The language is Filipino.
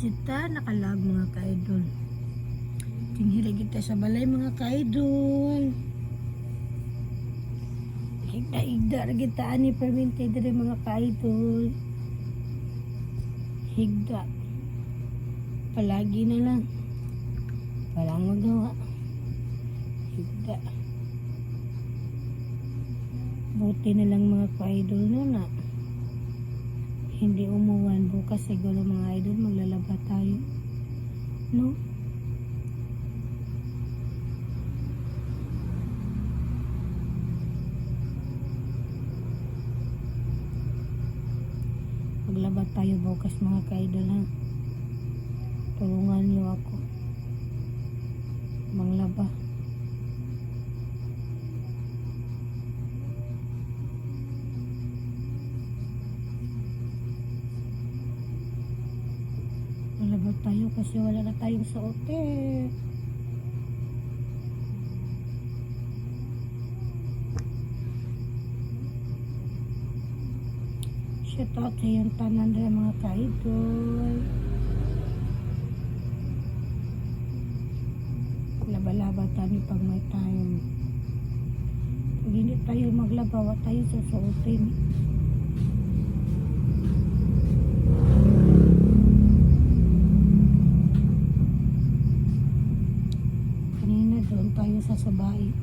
Jita nakalag mga ka-idol. Tinghili kita sa balay mga ka-idol. Higda-higda ra kita ani permente diri mga ka-idol. Higda. Palagi na lang. Walang magawa. Higda. Buti na lang mga ka-idol no na hindi umuwan bukas siguro mga idol maglalaba tayo. No? Maglaba tayo bukas mga ka-idol ha? Tulungan niyo ako Malabot tayo kasi wala na tayong suot eh. Shout out sa yung tanan rin mga ka-idol. Laba-laba tayo pag may time. Pag hindi tayo maglaba, tayo susuotin. Kanina doon tayo sa sabay.